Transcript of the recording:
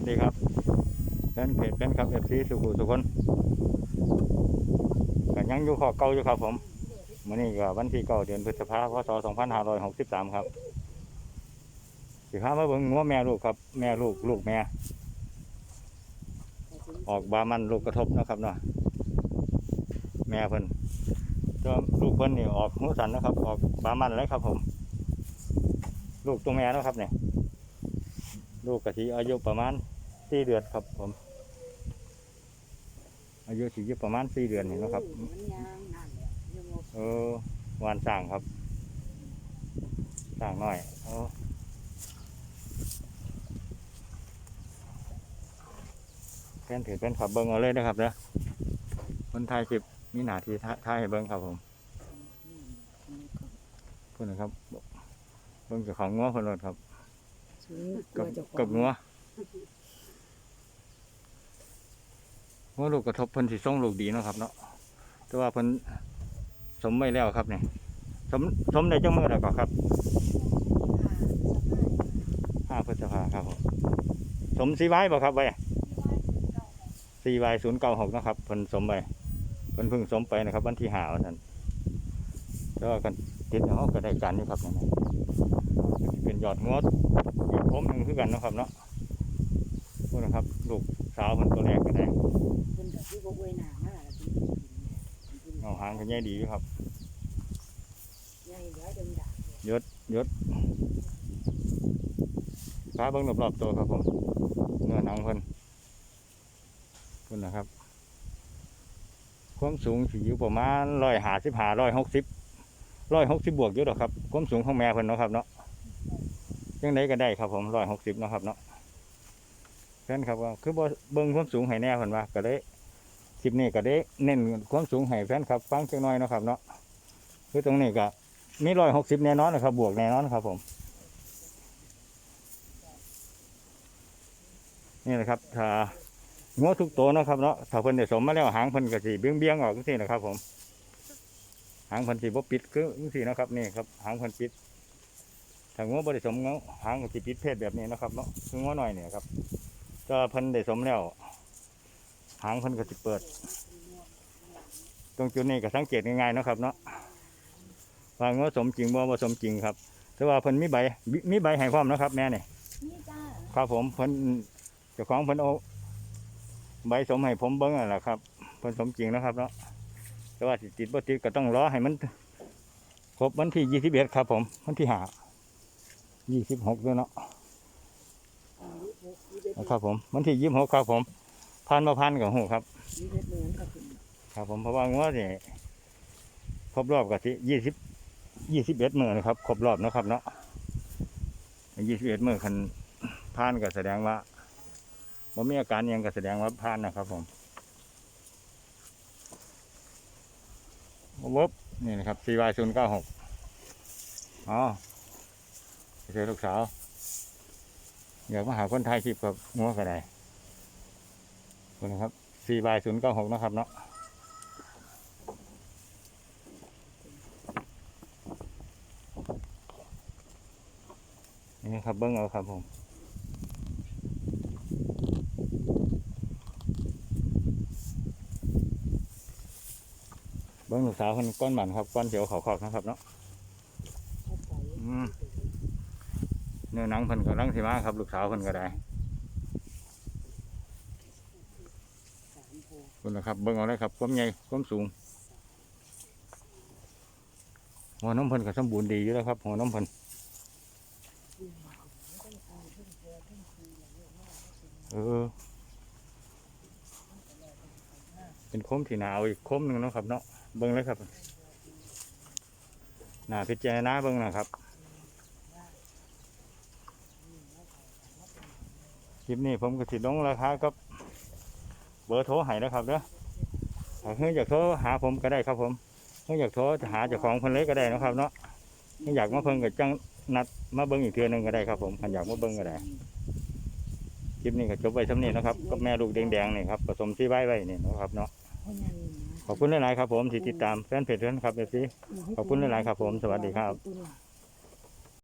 วัสดีครับแฟนเพจแฟนครับเอฟซีสุขุสุคนก็ยังอยู่ขอเก่าอยู่ครับผมมื่อนี้ก็วันที่เก้าเดือนพฤษภาคมพศสองพันห้าร้อยหกสิบสามครับสิพามาเบิ่งงัวแม่ลูกครับ แม่ลูกลูกแม่ ออกบามันลูกกระทบนะครับเนาะแม่เพิ่นตัวลูกเพิ่นนี่ออกหูสันนะครับ ออกบามันเลยครับผม ลูกตัวแม่นะครับเนี่ย ลูกกะทิอายุประมาณสี่เดือนครับผม อายุสี่ประมาณสี่เดือนนี่เนาะครับมันยางนั่นแหละยังบ่เออวานสร้างครับสร้างน้อยโอ้แฟนถือเป็นขับเบิ้งเอาเลยนะครับเด้อคนไทยคลิปมีหน้าที่ถ่ายให้เบิ้งครับผมเพื่อนนะครับเบิ้งเจ้าของงัวคนรถครับสูง กับงกับงัวงัวลูกกระทบเพิ่นสิส่งลูกดีเนาะครับ เนาะแต่ว่าเพิ่นสมไม่แล้วครับเนี่ยสมสมในจังมือแล้วก็ครับห้าพฤษภาครับผมสมสีไว้บ่ครับไว้สี่ไว้ศูนย์เก้าหกนะครับเพิ่นสมไปเพิ่นเพิ่งสมไปนะครับ วันที่หาวันนั้นแล้วกันติดเขาก็ได้การนี่ครับนั่นน่ะ เป็นยอดงวดอีกผมหนึ่งคือกันเนาะครับเนาะพวกนะครับลูกสาวเพิ่นตัวแรกก็ได้เพิ่นก็คือบ่อวยหน้ามาแล้วเพิ่นก็กินเอาหางก็ใหญ่ดีอยู่ครับใหญ่เหลือเดิมดาขาเบิ้งรอบๆตัวครับผมเนื้อหนังเพิ่นเพิ่นนะครับความสูงสิอยู่ประมาณร้อยห้าสิบห้าร้อยหกสิบร้อยหกสิบบวกอยู่ดอกครับความสูงของแม่เพิ่นเนาะครับเนาะ ยังไดก็ได้ครับผมร้อยหกสิบนะครับเนาะเพื่อนครับว่าคือบ่เบิ้งความสูงให้แน่เพิ่นว่าก็ได้คลิปนี้ก็ได้เน้นความสูงให้แฟนครับ ฟังจักน่อยนะครับเนาะคือตรงนี้ก็มีร้อยหกสิบแน่นอนนะครับ บวกแน่นอนครับ ผม นี่แหละครับถ้างัวทุกตัวนะครับเนาะถ้าเพิ่นได้สมมาแล้วหางเพิ่นก็สิเบี้ยงเบี้ยงออกจังซี่นะครับ ผม หางเพิ่นสิบ่ปิดคือจังซี่นะครับนี่ครับ หางเพิ่นปิด ถ้างัวบ่ได้สมงัวหางก็สิปิดเพศแบบนี้นะครับเนาะคืองัวน้อยเนี่ยครับถ้าเพิ่นได้สมแล้ว หางเพิ่นก็สิเปิด ตรงจุดนี้ก็สังเกตง่ายๆเนาะครับ เนาะว่างัวสมจริงบ่บ่สมจริงครับแต่ว่าเพิ่นมีใบมีใบให้พร้อมเนาะครับ แม่นี่นี่จ้าครับผมเพิ่นเจ้าของเพิ่นเอาใบสมให้ผมเบิ้งนั่นแหละครับเพิ่นสมจริงนะครับเนาะแต่ว่าสิติดบ่ติดก็ต้องรอให้มันครบวันที่ยี่สิบเอ็ดครับ ผมวันที่ห้า ยี่สิบหกด้วยเนาะนะครับผมวันที่ยี่สิบหกครับผมพันมาพันกับหูครับครับผมเพราะว่างัวนี่ครบรอบกับที่ยี่สิบยี่สิบเอ็ดเมื้อนะครับครบรอบนะครับเนาะยี่สิบเอ็ดเมื้อคันผ่านก็แสดงว่าบ่มีอาการยังก็แสดงว่าผ่านนะครับ ผมวบนี่นะครับ CY ศูนย์เก้าหกอ๋อ เจอลูกสาว อยากมาหาคนไทยคลิปกับงัวก็ได้คนนะครับ CY ศูนย์เก้าหกนะครับเนาะนี่ครับเบิ้งเอาครับผมเบิ้งลูกสาวคนก้อนหมันครับก้อนเสียวเขาขอบนะครับเนาะเข้าไปอืม เนื้อหนังเพิ่นกำลังสิมาครับ ลูกสาวเพิ่นก็ได้คุณนะครับเบิ้งเอาเลยครับความใหญ่ความสูงหัวน้ำเพิ่นก็สมบูรณ์ดีอยู่แล้วครับหัวน้ำเพิ่นเออ เป็นโค้มที่หนาวอีกโค้มหนึ่งเนาะครับเนาะเบิ้งเลยครับหนาพิจารณาเบิ้งนะครับ คลิปนี้ผมก็สิลงราคากับเบอร์โทรให้นะครับเด้อถ้าเพื่ออยากโทรหาผมก็ได้ครับผมเพื่ออยากโทรจะหาเจ้าของเพิ่นเลยก็ได้นะครับ เนาะเพื่ออยากมาเพิ่งก็จังนัดมาเบิ้งอีกเทื่อนึงก็ได้ครับผมคันอยากมาเบิ้งก็ได้คลิปนี้ก็จบไว้สำนี้นะครับกับแม่ลูกแดงๆนี่ครับผสมที่ไว้ไว้นี่นะครับเนาะขอบคุณหลายๆครับผมที่ติดตามแฟนเพจด้วยนครับเอฟซีขอบคุณหลายๆครับผมสวัสดีครับ